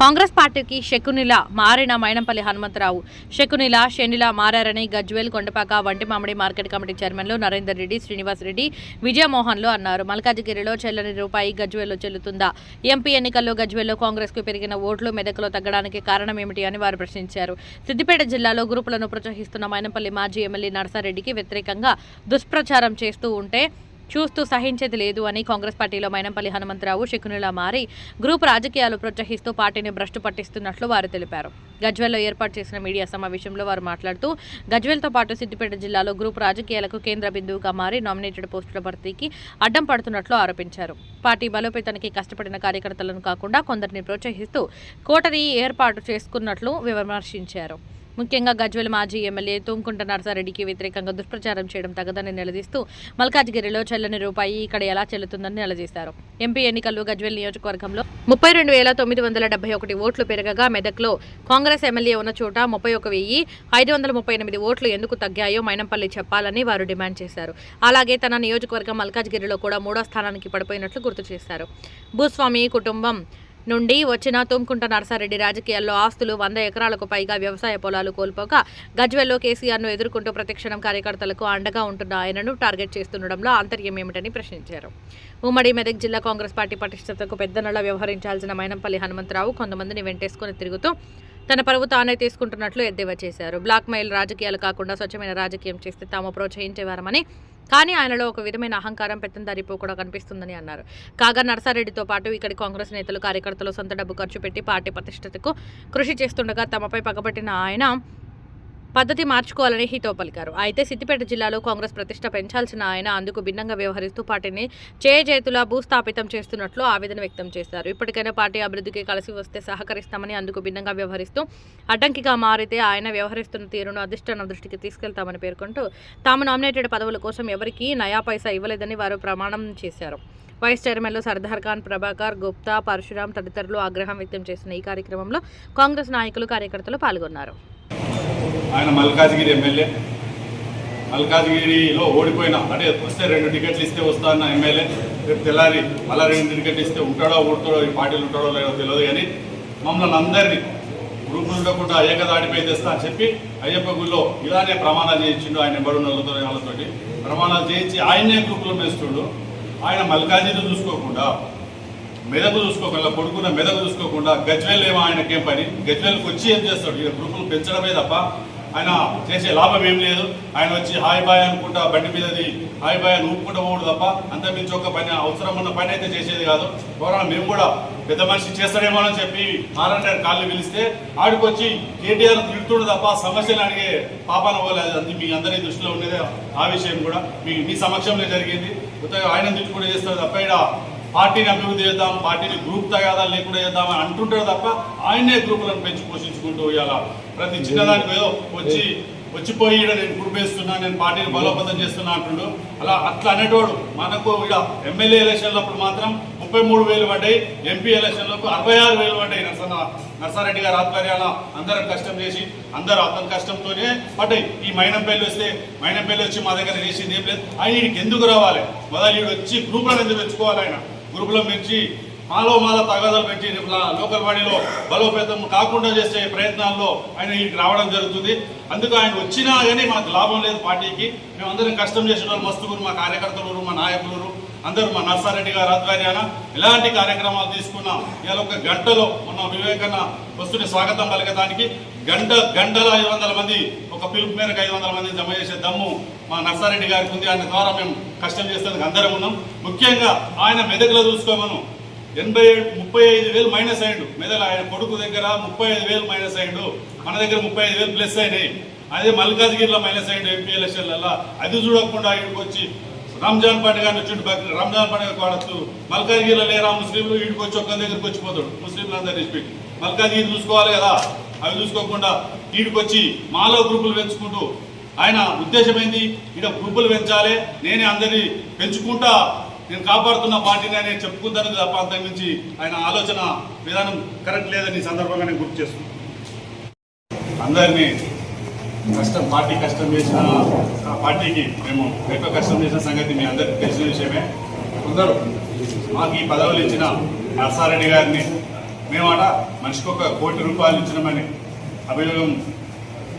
కాంగ్రెస్ పార్టీకి శకునిల మారిన మైనంపల్లి హనుమంతరావు. శకునిల శనిల మారారని గజ్వేల్ కొండపాక వంటి మామిడి మార్కెట్ కమిటీ చైర్మన్లు నరేందర్ రెడ్డి శ్రీనివాస్ రెడ్డి విజయమోహన్లు అన్నారు. మల్కాజిగిరిలో చెల్లని రూపాయి గజ్వేల్లో చెల్లుతుందా? ఎంపీ ఎన్నికల్లో గజ్వేల్లో కాంగ్రెస్కు పెరిగిన ఓట్లు మెదకులో తగ్గడానికి కారణం ఏమిటి అని వారు ప్రశ్నించారు. సిద్దిపేట జిల్లాలో గ్రూపులను ప్రోత్సహిస్తున్న మైనంపల్లి మాజీ ఎమ్మెల్యే నర్సారెడ్డికి వ్యతిరేకంగా దుష్ప్రచారం చేస్తూ ఉంటే చూస్తూ సహించేది లేదు అని కాంగ్రెస్ పార్టీలో మైనంపల్లి హనుమంతరావు శకునిలా మారి గ్రూప్ రాజకీయాలు ప్రోత్సహిస్తూ పార్టీని భ్రష్టు పట్టిస్తున్నట్లు వారు తెలిపారు. గజ్వెల్లో ఏర్పాటు చేసిన మీడియా సమావేశంలో వారు మాట్లాడుతూ గజ్వెల్తో పాటు సిద్దిపేట జిల్లాలో గ్రూప్ రాజకీయాలకు కేంద్ర బిందువుగా మారి నామినేటెడ్ పోస్టుల భర్తీకి అడ్డం పడుతున్నట్లు ఆరోపించారు. పార్టీ బలోపేతానికి కష్టపడిన కార్యకర్తలను కాకుండా కొందరిని ప్రోత్సహిస్తూ కోటరీ ఏర్పాటు చేసుకున్నట్లు విమర్శించారు. ముఖ్యంగా గజ్వేల్ మాజీ ఎమ్మెల్యే తుమ్కుంట నర్సారెడ్డికి వ్యతిరేకంగా దుష్ప్రచారం చేయడం తగదని నిలదీస్తూ మల్కాజ్గిరిలో చెల్లని రూపాయి ఇక్కడ ఎలా చెల్లుతుందని నిలదీశారు. ఎంపీ ఎన్నికల్లో గజ్వేల్ నియోజకవర్గంలో ముప్పై రెండు వేల తొమ్మిది వందల డెబ్బై ఒకటి ఓట్లు పెరగగా మెదక్లో కాంగ్రెస్ ఎమ్మెల్యే ఉన్న చోట ముప్పై ఒక వెయ్యి ఐదు వందల ముప్పై ఎనిమిది ఓట్లు ఎందుకు తగ్గాయో మైనంపల్లి చెప్పాలని వారు డిమాండ్ చేశారు. అలాగే తన నియోజకవర్గం మల్కాజ్గిరిలో కూడా మూడో స్థానానికి పడిపోయినట్లు గుర్తు చేశారు. భూస్వామి కుటుంబం నుండి వచ్చిన తుమ్కుంట నర్సారెడ్డి రాజకీయాల్లో ఆస్తులు వంద ఎకరాలకు పైగా వ్యవసాయ పొలాలు కోల్పోక గజ్వెల్లో కేసీఆర్ను ఎదుర్కొంటూ ప్రతిక్షణం కార్యకర్తలకు అండగా ఉంటున్న ఆయనను టార్గెట్ చేస్తుండడంలో ఆంతర్యం ఏమిటని ప్రశ్నించారు. ఉమ్మడి మెదక్ జిల్లా కాంగ్రెస్ పార్టీ పటిష్టతకు పెద్దనలా వ్యవహరించాల్సిన మైనంపల్లి హనుమంతరావు కొంతమందిని వెంటేసుకుని తిరుగుతూ తన పరువు తానే తీసుకుంటున్నట్లు ఎద్దేవా చేశారు. బ్లాక్ మెయిల్ రాజకీయాలు కాకుండా స్వచ్ఛమైన రాజకీయం చేస్తే తాము ప్రోత్సహించేవారమని కానీ ఆయనలో ఒక విధమైన అహంకారం పెత్తందారిపో కూడా కనిపిస్తుందని అన్నారు. కాగా నర్సారెడ్డితో పాటు ఇక్కడి కాంగ్రెస్ నేతలు కార్యకర్తలు సొంత డబ్బు ఖర్చు పెట్టి పార్టీ ప్రతిష్టతకు కృషి చేస్తుండగా తమపై పగబట్టిన ఆయన పద్ధతి మార్చుకోవాలని హితో పలికారు. అయితే సిద్దిపేట జిల్లాలో కాంగ్రెస్ ప్రతిష్ట పెంచాల్సిన ఆయన అందుకు భిన్నంగా వ్యవహరిస్తూ పార్టీని చేతులా భూస్థాపితం చేస్తున్నట్లు ఆవేదన వ్యక్తం చేశారు. ఇప్పటికైనా పార్టీ అభివృద్ధికి కలిసి వస్తే సహకరిస్తామని అందుకు భిన్నంగా వ్యవహరిస్తూ అడ్డంకిగా మారితే ఆయన వ్యవహరిస్తున్న తీరును అధిష్టానం దృష్టికి తీసుకెళ్తామని పేర్కొంటూ తాము నామినేటెడ్ పదవుల కోసం ఎవరికీ నయా పైసా ఇవ్వలేదని వారు ప్రమాణం చేశారు. వైస్ చైర్మన్లు సర్దార్ ఖాన్ ప్రభాకర్ గుప్తా పరశురాం తదితరులు ఆగ్రహం వ్యక్తం చేసిన ఈ కార్యక్రమంలో కాంగ్రెస్ నాయకులు కార్యకర్తలు పాల్గొన్నారు. ఆయన మల్కాజ్గిరి ఎమ్మెల్యే. మల్కాజ్గిరిలో ఓడిపోయిన అంటే వస్తే రెండు టికెట్లు ఇస్తే వస్తా అన్న ఎమ్మెల్యే రేపు తెల్లారి మళ్ళీ రెండు టికెట్లు ఇస్తే ఉంటాడో ఓడుతాడో ఈ పార్టీలు ఉంటాడో లేదో తెలియదు కానీ మమ్మల్ని అందరినీ గ్రూపులు ఉండకుండా ఏకదాటిపై తెస్తా అని చెప్పి అయ్యప్ప గుళ్ళో ఇలానే ప్రమాణాలు చేయించిండు ఆయన బడు వాళ్ళతో వాళ్ళతోటి. ప్రమాణాలు చేయించి ఆయనే గ్రూపులో వేస్తుండు ఆయన మల్కాజీని చూసుకోకుండా మెదకు చూసుకోకుండా కొడుకున్న మెదకు చూసుకోకుండా గజ్వేల్ ఏమో ఆయనకేం పని? గజ్వేల్కి వచ్చి ఏం చేస్తాడు? ఈయన గ్రూపులు పెంచడమే తప్ప ఆయన చేసే లాభం ఏం లేదు. ఆయన వచ్చి హాయ్ బాయ్ అనుకుంటా బండి మీదది హాయ్ బాయ్ అని ఊపుకుంటూ పోడు తప్ప అంత మించి ఒక పని అవసరం ఉన్న పని అయితే చేసేది కాదు. ఎవరైనా మేము కూడా పెద్ద మనిషి చేస్తాడేమో అని చెప్పి నారాయణ కాళ్ళు పిలిస్తే ఆడికొచ్చి కేటీఆర్ తిడుతుడు తప్ప సమస్యలు అడిగే పాపాన పోలేదు అది మీ అందరి దృష్టిలో ఉండేదే ఆ విషయం కూడా. మీ మీ సమక్షంలో జరిగింది. కొత్తగా ఆయన తిట్టుకుంటే చేస్తాడు తప్ప ఇక్కడ పార్టీని అభివృద్ధి చేద్దాం పార్టీని గ్రూప్ తగాదాలు లేకుండా చేద్దాం అని అంటుంటారు తప్ప ఆయనే గ్రూపులను పెంచి పోషించుకుంటూ ఇవాళ ప్రతి చిన్నదానికి ఏదో వచ్చి వచ్చిపోయి ఈడ నేను గ్రూప్ నేను పార్టీని బలోపేతం చేస్తున్నా అంటుండు. అలా అట్లా అనేటోడు మనకు ఇక ఎమ్మెల్యే ఎలక్షన్లప్పుడు మాత్రం ముప్పై మూడు వేలు పడ్డాయి ఎంపీ ఎలక్షన్లకు అరవై ఆరు వేలు పడ్డాయి నరసన్న నర్సారెడ్డి గారు ఆధ్వర్యాల అందరం కష్టం చేసి అందరూ అతని కష్టంతోనే పడ్డాయి. ఈ మైనంపల్లి వస్తే మైనంపల్లి వచ్చి మా దగ్గర చేసింది ఏం లేదు. ఆయన ఎందుకు రావాలి? మొదలు వచ్చి గ్రూప్లను ఎందుకు తెచ్చుకోవాలి ఆయన? గురుకులం పెంచి మాలో మాల తగాదాలు పెట్టి లోకల్ బాడీలో బలోపేతం కాకుండా చేసే ప్రయత్నాల్లో ఆయన ఈయనకి రావడం జరుగుతుంది. అందుకు ఆయన వచ్చినా కానీ మాకు లాభం లేదు పార్టీకి. మేమందరం కష్టం చేసిన వాళ్ళు మస్తుగురు మా కార్యకర్తలు మా నాయకులు అందరూ మా నర్సారెడ్డి గారు ఆధ్వర్యాన ఎలాంటి కార్యక్రమాలు తీసుకున్నాం. ఇవాళ ఒక గంటలో మొన్న వివేకన్న వస్తుని స్వాగతం పలకడానికి గంట గంటల ఐదు వందల మంది ఒక పిలుపు మేరకు ఐదు వందల మంది జమ చేసే దమ్ము మా నర్సారెడ్డి గారికి ఉంది. ఆయన ద్వారా మేము కష్టం చేసేందుకు అందరం ఉన్నాం. ముఖ్యంగా ఆయన మెదకులో చూసుకోమను. ఎనభై ఏడు ముప్పై ఐదు వేలు మైనస్ అయ్యిండు. మెదల ఆయన కొడుకు దగ్గర ముప్పై ఐదు వేలు మైనస్ అయ్యిండు. మన దగ్గర ముప్పై ఐదు వేలు ప్లస్ అయినాయి. అదే మల్కాజ్గిరిలో మైనస్ అయ్యిండు ఎంపీ ఎలక్షన్లలో అది చూడకుండా ఇక్కడికి వచ్చి రంజాన్ పండుగ వచ్చిండు రంజాన్ పండుగ వాడచ్చు మల్కాజ్గిరిలో లేరా ముస్లింలు? వీడికి వచ్చి ఒక్క దగ్గరికి వచ్చిపోతాడు. ముస్లింలు అందరి రెస్పెక్ట్ మల్కాజ్గిరి చూసుకోవాలి కదా. అవి చూసుకోకుండా వీడికి వచ్చి మాలో గ్రూపులు పెంచుకుంటూ ఆయన ఉద్దేశమైంది? ఇక్కడ గ్రూపులు పెంచాలి నేనే అందరినీ పెంచుకుంటా నేను కాపాడుతున్న పార్టీని ఆయన చెప్పుకుంటాను తప్ప అంతకుమించి ఆయన ఆలోచన విధానం కరెక్ట్ లేదని సందర్భంగా నేను గుర్తు చేస్తున్నాను అందరినీ కష్టం పార్టీ కష్టం చేసిన ఆ పార్టీకి మేము ఎక్కువ కష్టం చేసిన సంగతి మీ అందరికీ తెలిసిన విషయమే. కొందరు మాకు ఈ పదవులు ఇచ్చిన నర్సారెడ్డి గారిని మేమాట మనిషికి ఒక కోటి రూపాయలు ఇచ్చినామని అభియోగం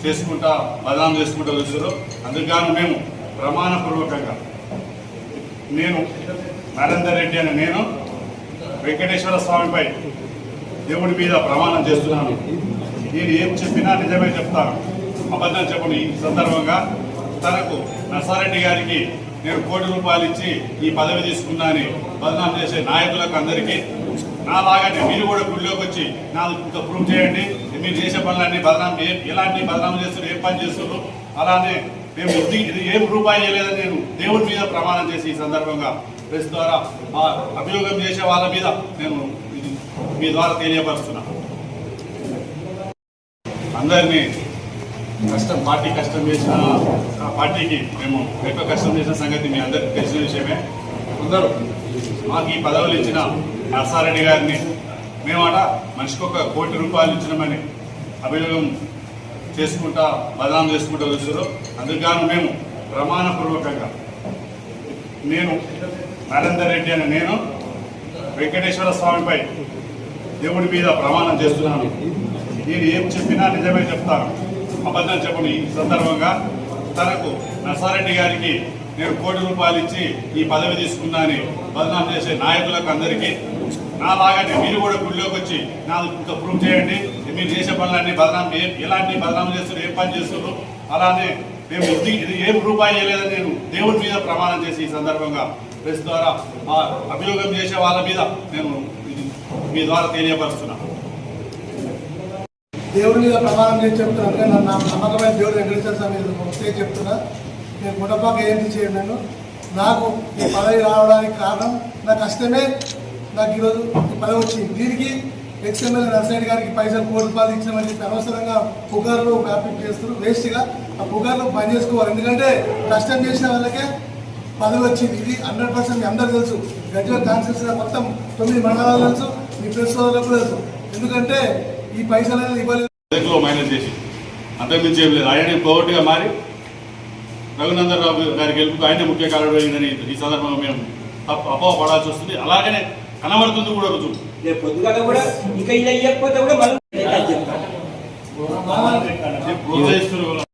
చేసుకుంటా బదనాం చేసుకుంటా వచ్చారు. అందుకు మేము ప్రమాణపూర్వకంగా నేను నరేందర్ రెడ్డి అని నేను వెంకటేశ్వర స్వామిపై దేవుడి మీద ప్రమాణం చేస్తున్నాను. నేను ఏం చెప్పినా నిజమే చెప్తాను అబద్ధం చెప్పను. ఈ సందర్భంగా తనకు నర్సారెడ్డి గారికి నేను కోటి రూపాయలు ఇచ్చి ఈ పదవి తీసుకున్నానని బదనాం చేసే నాయకులకు అందరికీ నాలాగానే మీరు కూడా గుడిలోకి వచ్చి నాకు ఇంకా ప్రూవ్ చేయండి. మీరు చేసే పనులన్నీ బదనాం ఎలాంటి బదనాం చేస్తున్నారు ఏం పని చేస్తున్నారు అలానే మేము ఇది ఇది ఏం రూపాయి చేయలేదని నేను దేవుడి మీద ప్రమాణం చేసి ఈ సందర్భంగా ప్రెస్ ద్వారా అభియోగం చేసే వాళ్ళ మీద నేను మీ ద్వారా తెలియపరుస్తున్నా. అందరినీ కష్టం పార్టీ కష్టం చేసిన పార్టీకి మేము ఎక్కువ కష్టం చేసిన సంగతి మీ అందరికీ తెలిసిన విషయమే. అందరూ మాకు ఈ పదవులు ఇచ్చిన నర్సారెడ్డి గారిని. మేమాట మనిషికి ఒక కోటి రూపాయలు ఇచ్చినామని అభియోగం చేసుకుంటా బదనాం చేసుకుంటూ వచ్చారు. అందుకు మేము ప్రమాణపూర్వకంగా. నేను నరేందర్ రెడ్డి అని నేను వెంకటేశ్వర స్వామిపై దేవుడి మీద ప్రమాణం చేస్తున్నాను. నేను ఏం చెప్పినా నిజమే చెప్తాను. అబద్ధం చెప్పను ఈ సందర్భంగా తనకు నర్సారెడ్డి గారికి నేను కోటి రూపాయలు ఇచ్చి ఈ పదవి తీసుకున్నానని బదనాం చేసే నాయకులకు అందరికీ నా నాలాగానే మీరు కూడా గుడిలోకి వచ్చి నాకు ప్రూవ్ చేయండి. మీరు చేసే పనులన్నీ బదనాం ఎలాంటి బదనాం చేస్తున్నారు ఏం పని చేస్తున్నారు? అలానే మేము ఇది ఇది ఏం రూపాయి చేయలేదని నేను దేవుడి మీద ప్రమాణం చేసి ఈ సందర్భంగా ప్రెస్ ద్వారా ఆ అభియోగం చేసే వాళ్ళ మీద నేను మీ ద్వారా తెలియపరుస్తున్నాను దేవుడి మీద ప్రమాణం చేసి చెప్తున్నాను కానీ నా నమ్మకమైన దేవుడు వెంకటేశ్వర స్వామి మీద ఒకటే చెప్తున్నా. నేను గుడపాక ఏంటి చేయను నాకు ఈ పదవి రావడానికి కారణం నా కష్టమే నాకు ఈరోజు ఈ వచ్చింది. దీనికి ఎక్స్ఎంఎల్ నర్సరెడ్డి గారికి పైసలు కోటి రూపాయలు ఇచ్చామని చెప్పి అనవసరంగా పుగార్లు వ్యాపింపు చేస్తారు వేస్ట్గా ఆ పుకార్లు బంద్ చేసుకోవాలి. ఎందుకంటే కష్టం చేసిన వాళ్ళకే పదవి వచ్చింది. ఇది హండ్రెడ్ పర్సెంట్ మీ అందరూ తెలుసు. గజ్వల్ కాన్సెన్స్ మొత్తం తొమ్మిది మండలాలు తెలుసు. మీ ప్రెస్ సోదరులకు తెలుసు. ఎందుకంటే ఈ పైసలు అనేది ఇవ్వలేదు. మైనస్ చేసి. అంతకుమించి ఏం లేదు. ఆయన పోగొట్టుగా మారి రఘునందన్ రావు గారి గెలుపుకు ఆయనే ముఖ్య కారణం ఈ సందర్భంగా మేము అపోహ పడాల్సి వస్తుంది. అలాగనే కనబడుతుంది కూడా రుజువు రేపు పొద్దుగాల కూడా ఇక ఇలా ఇవ్వకపోతే కూడా మనం చెప్తాం ప్రోత్సహిస్తున్నారు